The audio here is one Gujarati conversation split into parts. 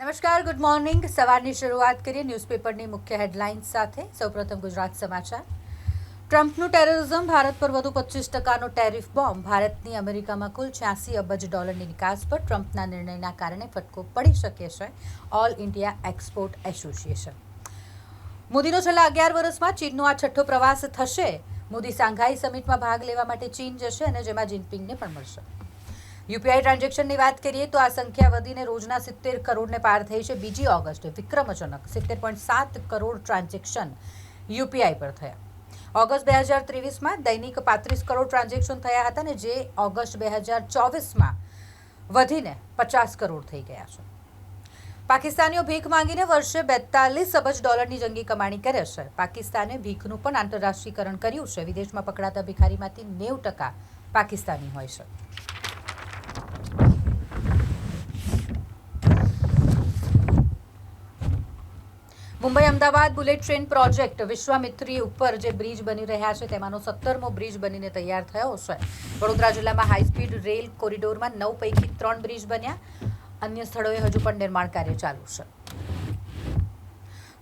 નમસ્કાર ગુડ મોર્નિંગ સવારની શરૂઆત કરીએ ન્યૂઝપેપરની મુખ્ય હેડલાઇન્સ સાથે. સૌપ્રથમ ગુજરાત સમાચાર. ટ્રમ્પનું ટેરરિઝમ ભારત પર વધુ પચીસ ટકાનો ટેરિફ બોમ્બ. ભારતની અમેરિકામાં કુલ છ્યાસી અબજ ડોલરની નિકાસ પર ટ્રમ્પના નિર્ણયના કારણે ફટકો પડી શકે છે. All India export association. મોદીનો છેલ્લા અગિયાર વર્ષમાં ચીનનો આ છઠ્ઠો પ્રવાસ થશે. મોદી સાંઘાઈ સમિટમાં ભાગ લેવા માટે ચીન જશે અને જેમાં જિનપિંગને પણ મળશે. યુપીઆઈ ટ્રાન્ઝેક્શનની વાત કરીએ તો આ સંખ્યા વધીને રોજના સિત્તેર કરોડને પાર થઈ છે. બીજી ઓગસ્ટે વિક્રમજનક સિત્તેર પોઈન્ટ સાત કરોડ ટ્રાન્ઝેક્શન યુપીઆઈ પર થયા. ઓગસ્ટ બે હજાર ત્રેવીસમાં દૈનિક પાંત્રીસ કરોડ ટ્રાન્ઝેક્શન થયા હતા ને જે ઓગસ્ટ બે હજાર ચોવીસમાં વધીને પચાસ કરોડ થઈ ગયા છે. પાકિસ્તાનીઓ ભીખ માંગીને વર્ષે બેતાલીસ અબજ ડોલરની જંગી કમાણી કરે છે. પાકિસ્તાને ભીખનું પણ આંતરરાષ્ટ્રીયકરણ કર્યું છે. વિદેશમાં પકડાતા ભિખારીમાંથી નેવું ટકા પાકિસ્તાની હોય છે. Mumbai Ahmedabad bullet train project Vishwamitri ઉપર જે બ્રિજ બની રહ્યા છે, તેમાંનો સત્તરમો બ્રિજ બનીને તૈયાર થયો છે. વડોદરા જિલ્લામાં હાઈસ્પીડ રેલ કોરિડોરમાં નવ પૈકી ત્રણ બ્રિજ બન્યા. અન્ય સ્થળોએ હજુ પણ નિર્માણ કાર્ય ચાલુ છે.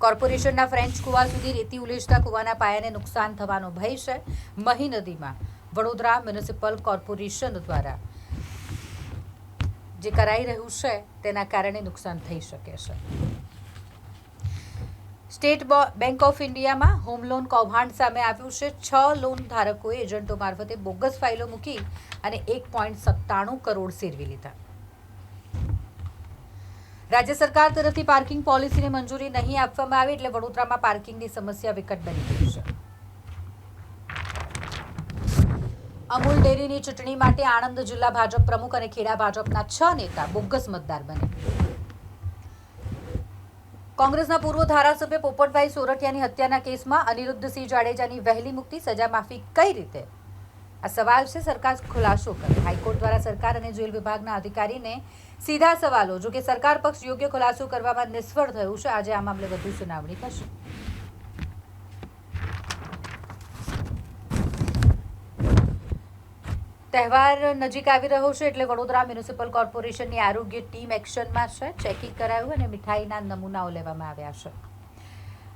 કોર્પોરેશનના ફ્રેન્ચ કુવા સુધી રેતી ઉલેજતા કુવાના પાયાને નુકસાન થવાનો ભય છે. મહી નદીમાં વડોદરા મ્યુનિસિપલ કોર્પોરેશન દ્વારા જે કરાઈ રહ્યું છે, તેના કારણે નુકસાન થઈ શકે છે. સ્ટેટ બેંક ઓફ ઇન્ડિયામાં હોમ લોન કૌભાંડ સામે આવ્યું છે. છ લોન ધારકોએ એજન્ટો મારફતે બોગસ ફાઇલો મૂકી અને એક પોઈન્ટ સત્તાણું કરોડ સેરવી લીધા. રાજ્ય સરકાર તરફથી પાર્કિંગ પોલિસીને મંજૂરી નહીં આપવામાં આવી એટલે વડોદરામાં પાર્કિંગની સમસ્યા વિકટ બની ગઈ છે. અમૂલ ડેરીની ચૂંટણી માટે આણંદ જિલ્લા ભાજપ પ્રમુખ અને ખેડા ભાજપના છ નેતા બોગસ મતદાર બન્યા. કોંગ્રેસના પૂર્વ ધારાસભ્ય પોપટભાઈ સોરઠિયાની હત્યાના કેસમાં અનિરુદ્ધસિંહ જાડેજાની વહેલી મુક્તિ, સજા માફી કઈ રીતે? આ સવાલ છે સરકાર ખુલાસો કરે. હાઈકોર્ટ દ્વારા સરકાર અને જેલ વિભાગના અધિકારીને સીધા સવાલો જો કે સરકાર પક્ષ યોગ્ય ખુલાસો કરવામાં નિષ્ફળ થયું છે. આજે આ મામલે વધુ સુનાવણી થશે. તહેવાર નજીક આવી રહ્યો છે એટલે વડોદરા મ્યુનિસિપલ કોર્પોરેશનની આરોગ્ય ટીમ એક્શનમાં છે. ચેકિંગ કરાયું અને મીઠાઈના નમૂનાઓ લેવામાં આવ્યા છે.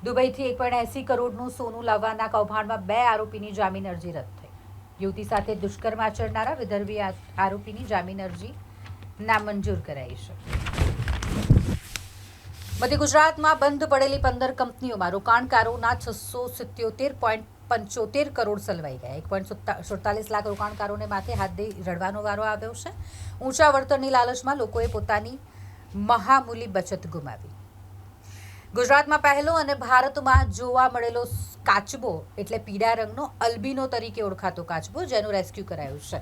દુબઈથી એક પોઈન્ટ એસી કરોડનું સોનું લાવવાના કૌભાંડમાં બે આરોપીની જામીન અરજી રદ થઈ. યુવતી સાથે દુષ્કર્મ આચરનારા વિદર્ભી આરોપીની જામીન અરજી નામંજૂર કરાઈ છે. મધ્ય ગુજરાતમાં બંધ પડેલી પંદર કંપનીઓમાં રોકાણકારોના છસો સિત્યોતેર પોઈન્ટ પંચોતેર કરોડ સલવાઈ ગયા. એક પોઈન્ટ સુડતાલીસ લાખ રોકાણકારોને માથે હાથ દઈ રડવાનો વારો આવ્યો છે. ઊંચા વળતરની લાલચમાં લોકોએ પોતાની મહામૂલી બચત ગુમાવી. ગુજરાતમાં પહેલો અને ભારતમાં જોવા મળેલો કાચબો એટલે પીળા રંગનો અલ્બિનો તરીકે ઓળખાતો કાચબો જેનું રેસ્ક્યુ કરાયું છે.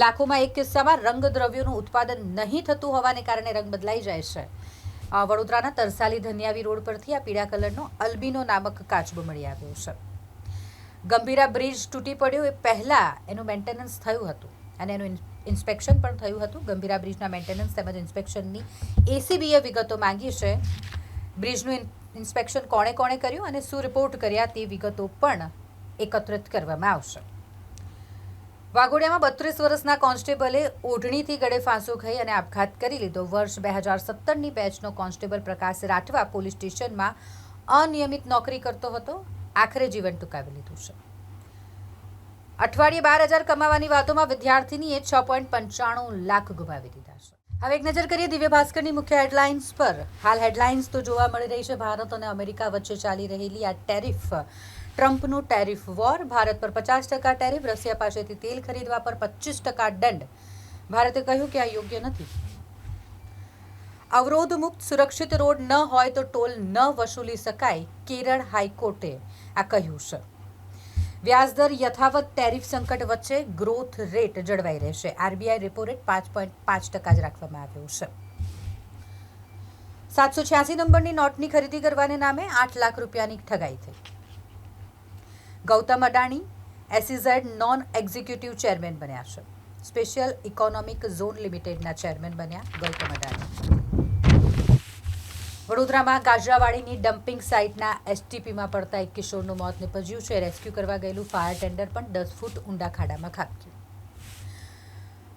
લાખોમાં એક કિસ્સામાં રંગદ્રવ્યોનું ઉત્પાદન નહીં થતું હોવાને કારણે રંગ બદલાઈ જાય છે. વડોદરાના તરસાલી ધન્યાવી રોડ પરથી આ પીળા કલરનો અલ્બિનો નામક કાચબો મળી આવ્યો છે. ગંભીરા બ્રિજ તૂટી પડ્યો એ પહેલાં એનું મેન્ટેનન્સ થયું હતું. અને એનું ઇન્સ્પેક્શન પણ થયું હતું. ગંભીરા બ્રિજના મેન્ટેનન્સ તેમજ ઇન્સ્પેક્શનની એસીબીએ વિગતો માંગી છે. બ્રિજનું ઇન્સ્પેક્શન કોણે કોણે કર્યું અને શું રિપોર્ટ કર્યા તે વિગતો પણ એકત્રિત કરવામાં આવશે. વાઘોડિયામાં બત્રીસ વર્ષના કોન્સ્ટેબલે ઓઢણીથી ગળે ફાંસો ખાઈ અને આપઘાત કરી લીધો. વર્ષ બે હજાર સત્તરની બેચનો કોન્સ્ટેબલ પ્રકાશ રાઠવા પોલીસ સ્ટેશનમાં અનિયમિત નોકરી કરતો હતો. આખરે જીવન ટૂંકાવી લીધું છે. અઠવાડિયે બાર હજાર કમાવાની વાતોમાં વિદ્યાર્થીનીએ છ પોઈન્ટ પંચાણું લાખ ગુમાવી દીધા છે. હવે એક નજર કરીએ દિવ્ય ભાસ્કરની મુખ્ય હેડલાઇન્સ પર. હાલ હેડલાઇન્સ તો જોવા મળી રહી છે. ભારત અને અમેરિકા વચ્ચે ચાલી રહેલી આ ટેરિફ, ટ્રમ્પનું ટેરિફ વોર. ભારત પર પચાસ ટકા ટેરિફ, રશિયા પાસેથી તેલ ખરીદવા પર પચીસ ટકા દંડ. ભારતે કહ્યું કે આ યોગ્ય નથી. અવરોધ મુક્ત સુરક્ષિત રોડ ન હોય તો ટોલ ન વસૂલી શકાય, કેરળ હાઈકોર્ટે આ કહ્યું છે. વ્યાજદર યથાવત ટેરિફ સંકટ વચ્ચે ગ્રોથ રેટ જળવાઈ રહેશે. આરબીઆઈ રેપો રેટ પાંચ પોઈન્ટ પાંચ ટકા જ રાખવામાં આવ્યો છે. સાતસો છ્યાસી નંબરની નોટની ખરીદી કરવાને નામે આઠ લાખ રૂપિયાની ઠગાઈ થઈ. ગૌતમ અડાણી એસીઝેડ નોન એક્ઝિક્યુટિવ ચેરમેન બન્યા છે. સ્પેશિયલ ઇકોનોમિક ઝોન લિમિટેડના ચેરમેન બન્યા ગૌતમ અદાણી. વડોદરામાં ગાજરાવાડીની ડમ્પિંગ સાઇટના એસટીપીમાં પડતા એક કિશોરનું મોત નિપજ્યું છે. રેસ્ક્યુ કરવા ગયેલું ફાયર ટેન્ડર પણ દસ ફૂટ ઊંડા ખાડામાં ખાબક્યું.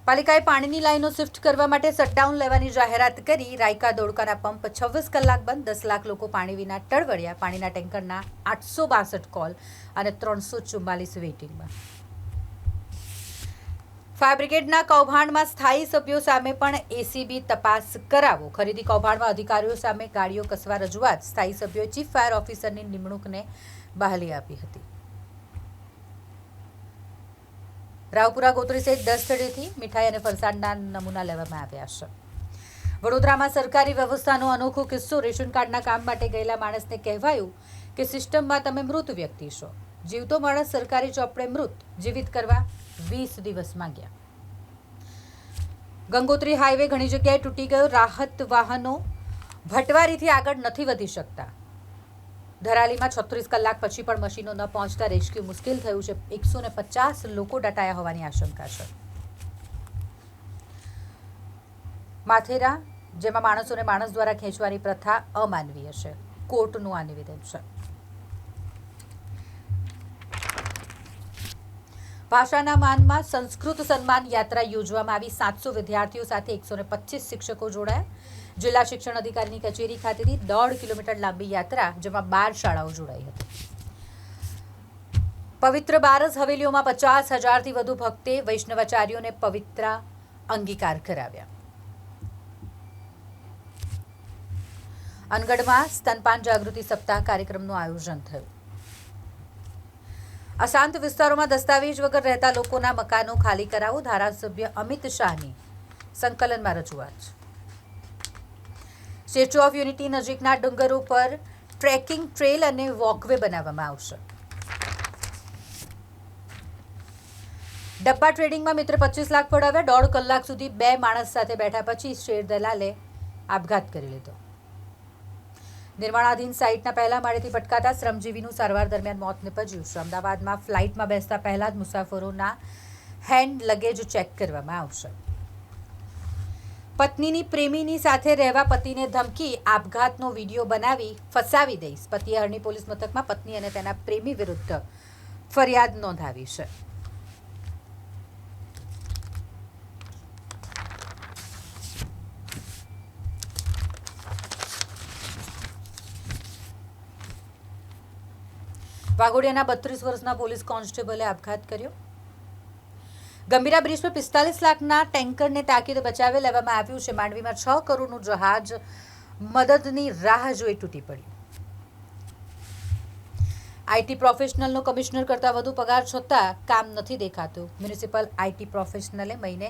પાલિકાએ પાણીની લાઈનો શિફ્ટ કરવા માટે શટડાઉન લેવાની જાહેરાત કરી. રાયકા દોડકાના પંપ છવ્વીસ કલાક બંધ. દસ લાખ લોકો પાણી વિના ટળવળ્યા. પાણીના ટેન્કરના આઠસો બાસઠ કોલ અને ત્રણસો ચુમ્માલીસ વેઇટિંગમાં. ફાયર બ્રિગેડના કૌભાંડમાં સ્થાયી સભ્યો સામે પણ એસીબી તપાસ કરાવો. ખરીદી કૌભાંડમાં અધિકારીઓ સામે ગાડીઓ કસવા રજૂઆત. સ્થાયી સભ્યોએ ચીફ ફાયર ઓફિસરની નિમણૂકને બહાલી આપી હતી. રાવપુરા ગોત્રી સહિત દસ સ્થળેથી મીઠાઈ અને ફરસાણના નમૂના લેવામાં આવ્યા છે. વડોદરામાં સરકારી વ્યવસ્થાનો અનોખો કિસ્સો. રેશન કાર્ડના કામ માટે ગયેલા માણસને કહેવાયું કે સિસ્ટમમાં તમે મૃત વ્યક્તિ છો. જીવતો માણસ સરકારી ચોપડે મૃત. જીવિત કરવા વીસ દિવસ માંગ્યા. ગંગોત્રી હાઈવે ઘણી જગ્યાએ તૂટી ગયો. રાહત વાહનો ભટવારીથી આગળ નથી વધી શકતા. ધરાલીમાં છત્રીસ કલાક પછી પણ મશીનો ન પહોંચતા રેસ્ક્યુ મુશ્કેલ થયું છે. એકસો ને પચાસ લોકો દટાયા હોવાની આશંકા છે. માથેરા, જેમાં માણસોને માણસ દ્વારા ખેંચવાની પ્રથા અમાનવીય છે. કોર્ટનું આ નિવેદન છે. ભાષાના માનમાં સંસ્કૃત સન્માન યાત્રા યોજવામાં આવી. સાતસો વિદ્યાર્થીઓ સાથે એકસો ને પચીસ શિક્ષકો જોડાયા. જિલ્લા શિક્ષણ અધિકારીની કચેરી ખાતેથી દોઢ કિલોમીટર લાંબી યાત્રા, જેમાં બાર શાળાઓ જોડાઈ હતી. પવિત્ર બારસ હવેલીઓમાં પચાસ હજારથી વધુ ભક્તે વૈષ્ણવાચાર્યોને પવિત્ર અંગીકાર કરાવ્યા. અનગઢમાં સ્તનપાન જાગૃતિ સપ્તાહ કાર્યક્રમનું આયોજન થયું. અશાંત વિસ્તારોમાં દસ્તાવેજ વગર રહેતા લોકોના મકાનો ખાલી કરાવો, ધારાસભ્ય અમિત શાહની સંકલનમાં રજૂઆત. સ્ટેચ્યુ ઓફ યુનિટી નજીકના ડુંગરો પર ટ્રેકિંગ ટ્રેલ અને વોકવે બનાવવામાં આવશે. ડબ્બા ટ્રેડિંગમાં મિત્ર પચીસ લાખ પડાવ્યા, દોઢ કલાક સુધી બે માણસ સાથે બેઠા પછી શેર દલાલે આપઘાત કરી લીધો. નિર્માણાધીન સાઇટના પહેલા માળેથી પટકાતા શ્રમજીવીનું સારવાર દરમિયાન મોત નીપજ્યું. છે અમદાવાદમાં ફ્લાઇટમાં બેસતા પહેલા જ મુસાફરોના હેન્ડ લગેજ ચેક કરવામાં આવશે. પત્નીની પ્રેમીની સાથે રહેવા પતિને ધમકી, આપઘાતનો વીડિયો બનાવી ફસાવી દઈશ. પતિએ હરણી પોલીસ મથકમાં પત્ની અને તેના પ્રેમી વિરુદ્ધ ફરિયાદ નોંધાવી છે. વાઘોડિયાના બત્રીસ વર્ષના પોલીસ કોન્સ્ટેબલે આપઘાત કર્યો. ગંભીરા બ્રિજ પર પિસ્તાલીસ લાખના ટેન્કરને તાકીદ બચાવી લેવામાં આવ્યું છે. માંડવીમાં છ કરોડનું જહાજ મદદની રાહ જોઈ તૂટી પડ્યું આઈટી પ્રોફેશનલનો કમિશનર કરતાં વધુ પગાર છતાં કામ નથી દેખાતું. મ્યુનિસિપલ આઈટી પ્રોફેશનલે મહિને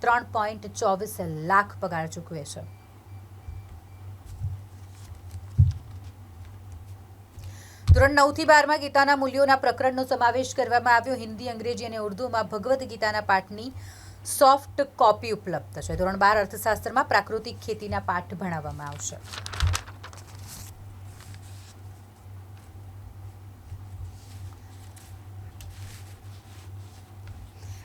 ત્રણ પોઈન્ટ ચોવીસ લાખ પગાર ચૂકવે છે. ધોરણ નવથી બારમાં ગીતાના મૂલ્યોના પ્રકરણનો સમાવેશ કરવામાં આવ્યો. હિન્દી, અંગ્રેજી અને ઉર્દુમાં ભગવદ્ ગીતાના પાઠની સોફ્ટ કોપી ઉપલબ્ધ છે. ધોરણ બાર અર્થશાસ્ત્રમાં પ્રાકૃતિક ખેતીના પાઠ ભણાવવામાં આવશે.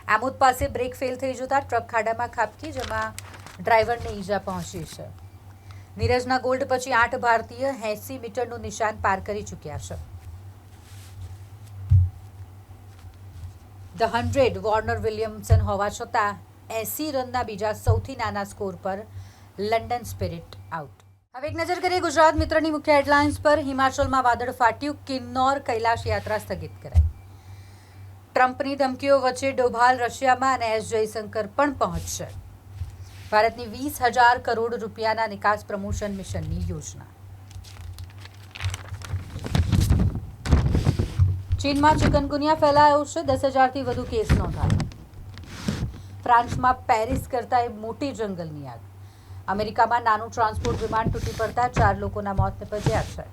આમોદ પાસે બ્રેક ફેલ થઈ જતા ટ્રક ખાડામાં ખાબકી, જેમાં ડ્રાઈવરને ઈજા પહોંચી છે. નીરજના ગોલ્ડ પછી આઠ ભારતીય એંસી મીટરનું નિશાન પાર કરી ચૂક્યા છે. ધ હંડ્રેડ, વોર્નર વિલિયમસન હોવા છતાં, એંસી રનના બીજા સૌથી નાના સ્કોર પર લંડન સ્પિરિટ આઉટ. હવે એક નજર કરીએ ગુજરાત મિત્રની મુખ્ય હેડલાઇન્સ પર. હિમાચલમાં વાદળ ફાટ્યું, કિન્નોર કૈલાશ યાત્રા સ્થગિત કરાઈ. ટ્રમ્પની ધમકીઓ વચ્ચે ડોભાલ રશિયામાં અને એસ જયશંકર પણ પહોંચશે. ભારતની વીસ હજાર કરોડ રૂપિયાના નિકાસ પ્રમોશન મિશનની યોજના. ચીનમાં ચિકનગુનિયા ફેલાયો છે, દસ હજારથી વધુ કેસ નોંધાયા. ફ્રાન્સમાં પેરિસ કરતાં મોટી જંગલની આગ. અમેરિકામાં નાનું ટ્રાન્સપોર્ટ વિમાન તૂટી પડતા ચાર લોકોના મોત નિપજ્યા છે.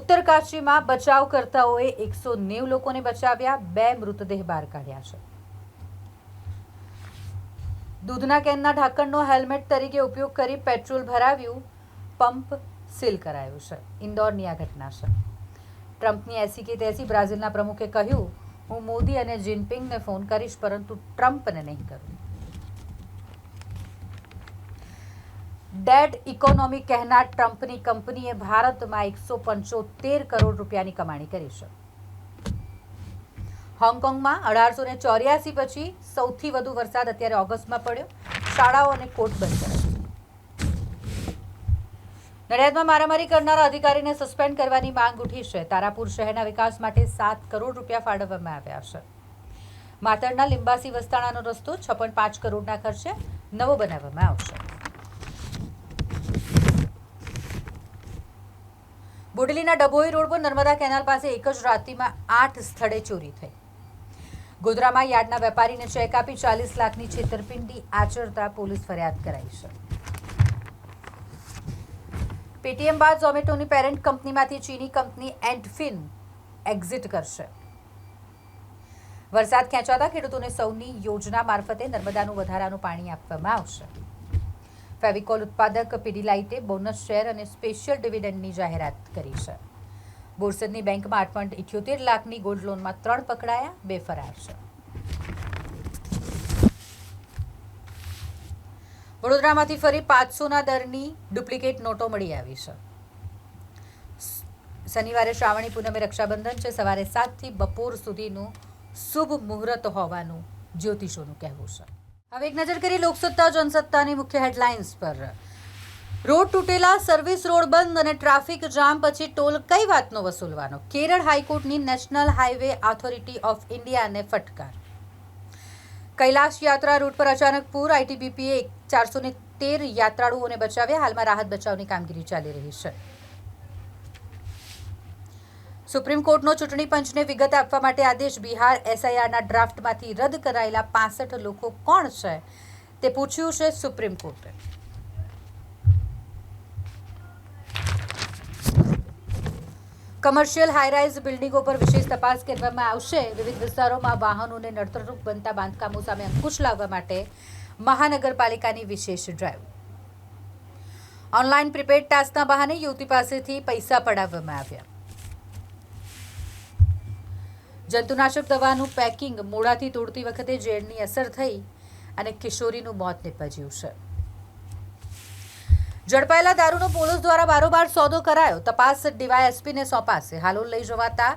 ઉત્તરકાશીમાં બચાવકર્તાઓએ એકસો નેવું લોકોને બચાવ્યા, બે મૃતદેહ બહાર કાઢ્યા છે. દૂધના કેનના ઢાંકણનો હેલ્મેટ તરીકે ઉપયોગ કરી પેટ્રોલ ભરાવ્યું, પંપ સીલ કરાયું છે. ઇન્દોરની આ ઘટના છે. ટ્રમ્પની એસી કે તેસી બ્રાઝિલના પ્રમુખે કહ્યું, હું મોદી અને જિનપિંગને ફોન કરીશ, પરંતુ ટ્રમ્પને નહીં કરું. ડેડ ઇકોનોમી કહેનાર ટ્રમ્પની કંપનીએ ભારતમાં એકસો પંચોતેર કરોડ રૂપિયાની કમાણી કરી છે. હોંગકોંગમાં અઢારસો ને ચોર્યાસી પછી સૌથી વધુ વરસાદ અત્યારે ઓગસ્ટમાં પડ્યો. શાળાઓ અને કોર્ટ બંધ કરાયા નડિયાદમાં મારામારી કરનારા અધિકારીને સસ્પેન્ડ કરવાની માંગ ઉઠી છે. તારાપુર શહેરના વિકાસ માટે સાત કરોડ રૂપિયા ફાળવવામાં આવ્યા છે. માતરના લિંબાસી વસ્તાણાનો રસ્તો છપ્પન પાંચ કરોડના ખર્ચે નવો બનાવવામાં આવશે. બોડેલીના ડભોઈ રોડ પર નર્મદા કેનાલ પાસે એક જ રાત્રિમાં આઠ સ્થળે ચોરી થઈ. ગોધરામાં યાર્ડના વેપારીને ચેક આપી ચાલીસ લાખની છેતરપિંડી આચરતા પોલીસ ફરિયાદ કરાઈ છે. પેટીએમ બાદ ઝોમેટોની પેરેન્ટ કંપનીમાંથી ચીની કંપની એન્ડફિન એક્ઝિટ કરશે. વરસાદ ખેંચાતા ખેડૂતોને સૌની યોજના મારફતે નર્મદાનું વધારાનું પાણી આપવામાં આવશે. ફેવિકોલ ઉત્પાદક પીડીલાઇટે બોનસ શેર અને સ્પેશિયલ ડિવિડન્ડની જાહેરાત કરી છે. બોરસદની બેંકમાં આઠ પોઈન્ટ ઇઠ્યોતેર લાખની ગોલ્ડ લોનમાં ત્રણ પકડાયા, બે ફરાર છે. વડોદરામાંથી ફરી પાંચસોના દરની ડુપ્લિકેટ નોટો મળી આવી છે. શનિવારે શ્રાવણી પૂનમે રક્ષાબંધન છે, સવારે સાતથી બપોર સુધીનું શુભ મુહૂર્ત હોવાનું જ્યોતિષોનું કહેવું છે. હવે એક નજર કરીએ લોકસત્તા, જનસત્તાની મુખ્ય હેડલાઇન્સ પર. રોડ તૂટેલા, સર્વિસ રોડ બંધ અને ટ્રાફિક જામ પછી ટોલ કઈ વાતનો વસૂલવાનો? કેરળ હાઈકોર્ટની નેશનલ હાઈવે ઓથોરિટી ઓફ ઇન્ડિયાને ફટકાર. કૈલાશ યાત્રા રૂટ પર અચાનક પૂર, આઈટીબીપીએ ચારસો ને તેર યાત્રાળુઓને બચાવ્યા. હાલમાં રાહત બચાવની કામગીરી ચાલી રહી છે. સુપ્રીમ કોર્ટનો ચૂંટણી પંચને વિગત આપવા માટે આદેશ બિહાર એસઆઈઆરના ડ્રાફ્ટમાંથી રદ કરાયેલા પાસઠ લોકો કોણ છે? તે પૂછ્યું છે સુપ્રીમ કોર્ટે. કમર્શિયલ હાઈરાઇઝ બિલ્ડિંગો પર વિશેષ તપાસ કરવામાં આવશે. વિવિધ વિસ્તારોમાં વાહનોને નડતરરૂપ બનતા બાંધકામો સામે અંકુશ લાવવા માટે મહાનગરપાલિકાની વિશેષ ડ્રાઈવ. ઓનલાઈન પ્રીપેડ ટાસ્કના બહાને યુવતી પાસેથી પૈસા પડાવવામાં આવ્યા. જંતુનાશક દવાનું પેકિંગ મોડાથી તોડતી વખતે ઝેરની અસર થઈ અને કિશોરીનું મોત નીપજ્યું છે. ઝડપાયેલા દારૂનો પોલીસ દ્વારા બારોબાર સોદો કરાયો. તપાસ ડીવાયએસપીને સોંપાશે. હાલોલ લઈ જવાતા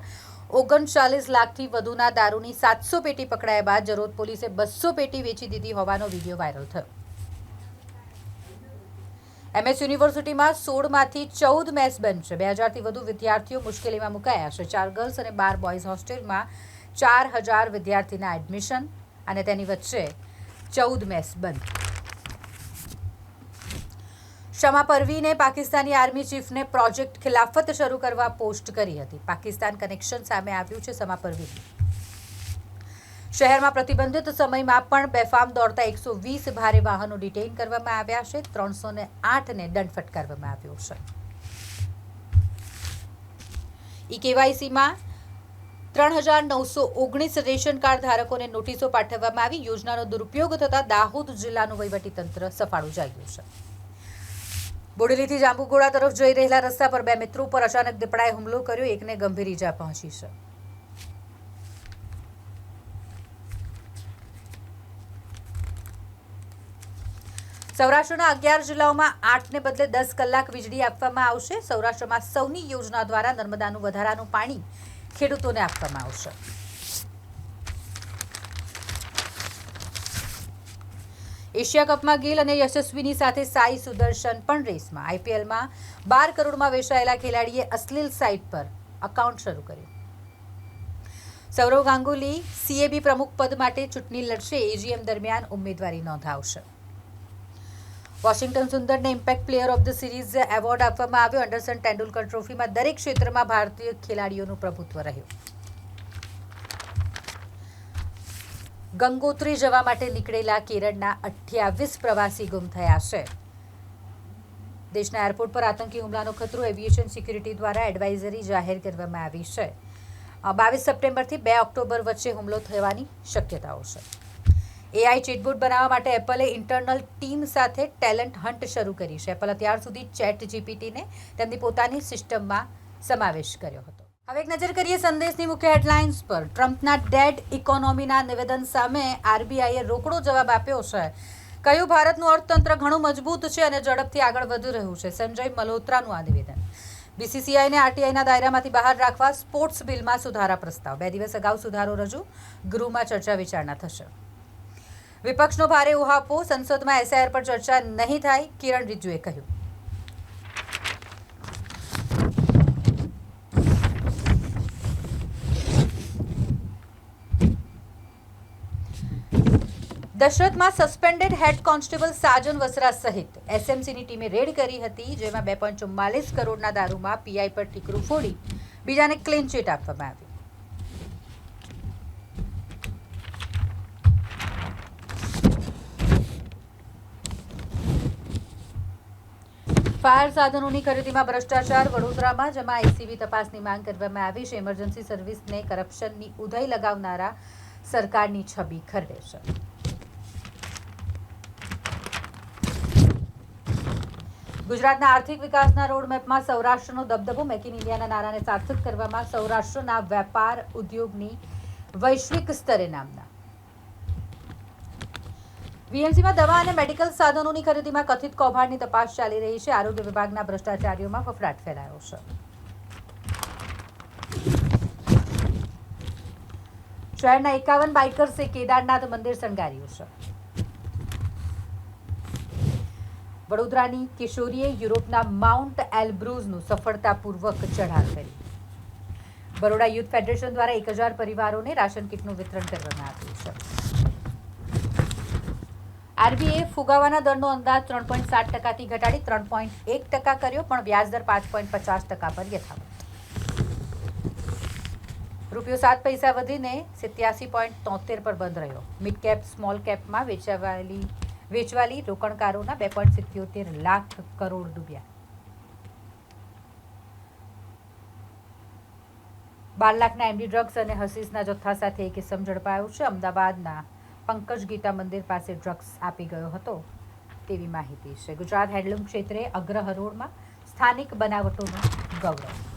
ઓગણચાલીસ લાખથી વધુના દારૂની સાતસો પેટી પકડાયા બાદ જરોદ પોલીસે બસો પેટી વેચી દીધી હોવાનો વીડિયો વાયરલ થયો. એમએસ યુનિવર્સિટીમાં સોળમાંથી ચૌદ મેસ છે. બે હજારથી વધુ વિદ્યાર્થીઓ મુશ્કેલીમાં મુકાયા છે. ચાર ગર્લ્સ અને બાર બોયઝ હોસ્ટેલમાં ચાર હજાર વિદ્યાર્થીના એડમિશન અને તેની વચ્ચે ચૌદ મેસ બંધ. શમા પરવીને પાકિસ્તાની આર્મી ચીફને પ્રોજેક્ટ ખિલાફત શરૂ કરવા પોસ્ટ કરી હતી. પાકિસ્તાન કનેક્શન સામે આવ્યું છે શમા પરવીન. શહેરમાં પ્રતિબંધિત સમયમાં પણ બેફામ દોડતા એકસો વીસ ભારે વાહનો ડિટેઇન કરવામાં આવ્યા છે. ત્રણસો ને આઠને દંડ ફટકારવામાં આવ્યો છે. ઈ કેવાયસીમાં ત્રણ હજાર નવસો ઓગણીસ રેશન કાર્ડ ધારકોને નોટિસો પાઠવવામાં આવી. યોજનાનો દુરુપયોગ થતાં દાહોદ જિલ્લાનું વહીવટીતંત્ર સફાળું જાગ્યું છે. બોડેલીથી જાંબુઘોડા તરફ જઈ રહેલા રસ્તા પર બે મિત્રો પર અચાનક દીપડાએ હુમલો કર્યો. એકને ગંભીર ઈજા પહોંચી છે. સૌરાષ્ટ્રના અગિયાર જિલ્લાઓમાં આઠને બદલે દસ કલાક વીજળી આપવામાં આવશે. સૌરાષ્ટ્રમાં સૌની યોજના દ્વારા નર્મદાનું વધારાનું પાણી ખેડૂતોને આપવામાં આવશે. એશિયા કપમાં ગિલ અને યશસ્વીની સાથે સાઈ સુદર્શન પણ રેસમાં. આઈપીએલમાં બાર કરોડમાં વેચાયેલા ખેલાડીએ અશ્લીલ સાઇટ પર અકાઉન્ટ શરૂ કર્યું. સૌરવ ગાંગુલી સીએબી પ્રમુખ પદ માટે ચૂંટણી લડશે, એજીએમ દરમિયાન ઉમેદવારી નોંધાવશે. Washington સુંદરને impact player of the series award આપવામાં આવ્યો. અંડરસન તેંડુલકર ટ્રોફીમાં દરેક ક્ષેત્રમાં ભારતીય ખેલાડીઓનું પ્રભુત્વ રહ્યું. ગંગોત્રી જવા માટે નીકળેલા કેરળના અઠ્યાવીસ પ્રવાસી ગુમ થયા છે. દેશના એરપોર્ટ પર આતંકી હુમલાનો ખતરો એવિએશન સિક્યુરિટી દ્વારા એડવાઇઝરી જાહેર કરવામાં આવી છે. બાવીસ સપ્ટેમ્બરથી બે ઓક્ટોબર વચ્ચે હુમલો થવાની શક્યતાઓ છે. એઆઈ ચેટબોટ બનાવવા માટે એપલે ઇન્ટરનલ ટીમ સાથે ટેલેન્ટ હન્ટ શરૂ કરી છે. એપલ અત્યાર સુધી ચેટ જીપીટીને તેમની પોતાની સિસ્ટમમાં સમાવેશ કર્યો હતો. હવે એક નજર કરીએ સંદેશની મુખ્ય હેડલાઇન્સ પર. ટ્રમ્પના ડેડ ઇકોનોમીના નિવેદન સામે આરબીઆઈએ રોકડો જવાબ આપ્યો છે. કહ્યું, ભારતનું અર્થતંત્ર ઘણું મજબૂત છે અને ઝડપથી આગળ વધી રહ્યું છે. સંજય મલ્હોત્રાનું આ નિવેદન. બીસીસીઆઈને આરટીઆઈના દાયરામાંથી બહાર રાખવા સ્પોર્ટ્સ બિલમાં સુધારા પ્રસ્તાવ. બે દિવસ અગાઉ સુધારો રજૂ. ગૃહમાં ચર્ચા વિચારણા થશે. વિપક્ષનો ભારે ઉહાપો. સંસદમાં એસઆઈઆર પર ચર્ચા નહીં થાય, કિરણ રિજ્જુએ કહ્યું. દશરથમાં suspended head constable Sajan Vasra સહિત એસએમસીની ટીમે રેડ કરી હતી, જેમાં બે પોઈન્ટ ચુમ્માલીસ કરોડના દારૂમાં પીઆઈ પર ટીકરું ફોડી બીજાને ક્લીન ચીટ આપવામાં આવી. ફાયર સાધનોની ખરીદીમાં ભ્રષ્ટાચાર વડોદરામાં, જેમાં એસીબી તપાસની માંગ કરવામાં આવી છે. ઇમરજન્સી સર્વિસને કરપ્શનની ઉધઈ લગાવનારા સરકારની છબી ખરડે છે. ગુજરાતના આર્થિક વિકાસના રોડમેપમાં સૌરાષ્ટ્રનો દબદબો મેક ઇન ઇન્ડિયાના નારાને સાર્થક કરવામાં સૌરાષ્ટ્રના વેપાર ઉદ્યોગની વૈશ્વિક સ્તરે નામના. વીએમસીમાં દવા અને મેડિકલ સાધનોની ખરીદીમાં કથિત કૌભાંડની તપાસ ચાલી રહી છે. આરોગ્ય વિભાગના ભ્રષ્ટાચારીઓમાં ફફડાટ ફેલાયો છે. શહેરના એકાવન બાઇકર્સે કેદારનાથ મંદિર શણગાર્યું છે. વડોદરાની કિશોરીએ યુરોપના માઉન્ટ એલબ્રુઝનું સફળતાપૂર્વક ચઢાણ કરી. બરોડા યુથ ફેડરેશન દ્વારા એક હજાર પરિવારોને રાશન કીટનું વિતરણ કરવામાં આવ્યું છે. આરબીએ ફુગાવાના દરનો અંદાજ ત્રણ પોઈન્ટ સાત ટકાથી ઘટાડી ત્રણ પોઈન્ટ એક ટકા કર્યો, પણ વ્યાજદર પાંચ પોઈન્ટ પચાસ ટકા પર યથાવત. રૂપિયો સાત પૈસા વધીને સિત્યાસી પોઈન્ટ તોતેર પર બંધ રહ્યો. મિડ કેપ, સ્મોલ કેપમાં વેચાવાલી વેચવાલી રોકાણકારોના બે પોઈન્ટ સિત્યોતેર લાખ કરોડ ડૂબ્યા બાર લાખના એમડી ડ્રગ્સ અને હસીસના જથ્થા સાથે એક ઇસમ ઝડપાયો છે. અમદાવાદના પંકજ ગીતા મંદિર પાસે ડ્રગ્સ આપી ગયો હતો તેવી માહિતી છે. ગુજરાત હેન્ડલૂમ ક્ષેત્રે અગ્રહરોળમાં સ્થાનિક બનાવટોનું ગૌરવ.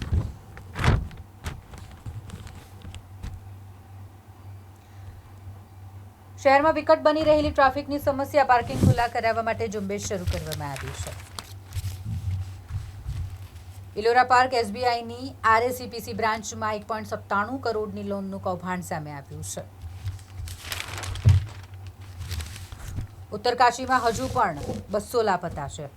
શહેરમાં વિકટ બની રહેલી ટ્રાફિકની સમસ્યા પાર્કિંગ ખુલ્લા કરાવવા માટે ઝુંબેશ શરૂ કરવામાં આવી છે. ઇલોરા પાર્ક એસબીઆઈની આરએસીપીસી બ્રાન્ચમાં એક પોઈન્ટ સત્તાણું કરોડની લોનનું કૌભાંડ સામે આવ્યું છે. ઉત્તરકાશીમાં હજુ પણ બસો લાપતા છે.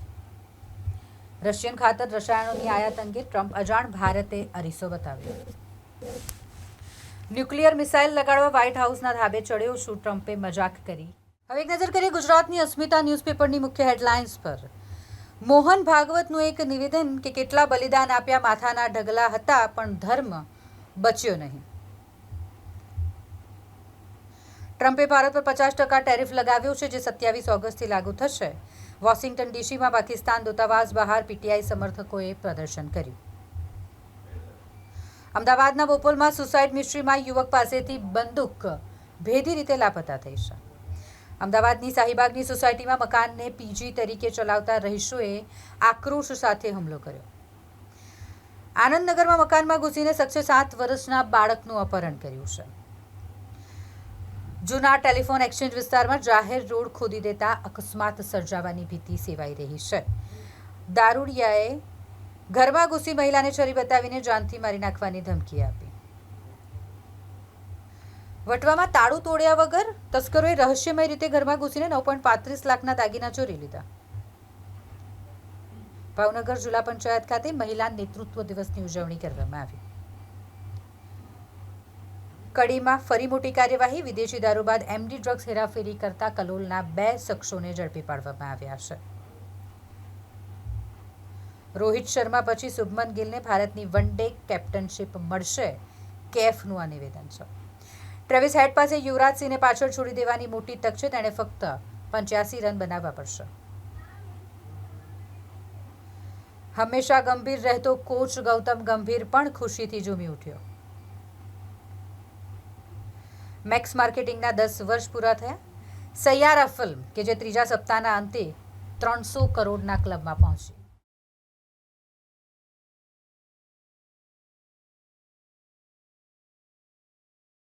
રશિયન ખાતર રસાયણોની આયાત અંગે ટ્રમ્પ અજાણ ભારતે અરીસો બતાવ્યો. ન્યુક્લિયર મિસાઇલ લગાડવા વ્હાઇટ હાઉસના ધાબે ચડ્યો શું ટ્રમ્પે મજાક કરી? હવે એક નજર કરીએ ગુજરાતની અસ્મિતા ન્યૂઝપેપરની મુખ્ય હેડલાઇન્સ પર. મોહન ભાગવતનું એક નિવેદન કે કેટલા બલિદાન આપ્યા માથાના ઢગલા હતા, પણ ધર્મ બચ્યો નહીં. ટ્રમ્પે ભારત પર પચાસ ટકા ટેરિફ લગાવ્યો છે, જે સત્યાવીસ ઓગસ્ટથી લાગુ થશે. વોશિંગ્ટન ડીસીમાં પાકિસ્તાન દૂતાવાસ બહાર પીટીઆઈ સમર્થકોએ પ્રદર્શન કર્યું. અમદાવાદના બોપોલમાં સુસાઇડ મિસ્ટ્રીમાં યુવક પાસેથી બંદૂક ભેદી રીતે લાપતા થઈ છે. અમદાવાદની શાહીબાગની સોસાયટીમાં મકાનને પીજી તરીકે ચલાવતા રહીશોએ આક્રોશ સાથે હુમલો કર્યો. આનંદનગરમાં મકાનમાં ઘૂસીને શખ્સે સાત વર્ષના બાળકનું અપહરણ કર્યું છે. જૂના ટેલિફોન એક્સચેન્જ વિસ્તારમાં જાહેર રોડ ખોદી દેતા અકસ્માત સર્જાવાની ભીતિ સેવાઈ રહી છે. દારૂડિયાએ ઘરમાં ઘૂસી મહિલાને છરી બતાવીને જાનથી મારી નાખવાની ધમકી આપી. વટવામાં તાળું તોડ્યા વગર તસ્કરોએ રહસ્યમય રીતે ઘરમાં ઘૂસીને નવ પોઈન્ટ પાંત્રીસ લાખના દાગીના ચોરી લીધા. ભાવનગર જિલ્લા પંચાયત ખાતે મહિલા નેતૃત્વ દિવસની ઉજવણી કરવામાં આવી. કડીમાં ફરી મોટી કાર્યવાહી, વિદેશી દારૂ બાદ એમડી ડ્રગ્સ હેરાફેરી કરતા કલોલના બે શખ્સોને ઝડપી પાડવામાં આવ્યા છે. રોહિત શર્મા પછી શુભમન ગિલને ભારતની વન ડે કેપ્ટનશીપ મળશે. કેફનું આ નિવેદન છે. ટ્રેવિસ હેડ પાસે યુવરાજ સિંહને પાછળ છોડી દેવાની મોટી તક છે. તેણે ફક્ત પંચ્યાસી રન બનાવવા પડશે. હંમેશા ગંભીર રહેતો કોચ ગૌતમ ગંભીર પણ ખુશીથી ઝૂમી ઉઠ્યો. મેક્સ માર્કેટિંગના દસ વર્ષ પૂરા થયા. સૈયારા ફિલ્મ, કે જે ત્રીજા સપ્તાહના અંતે ત્રણસો કરોડના ક્લબમાં પહોંચી.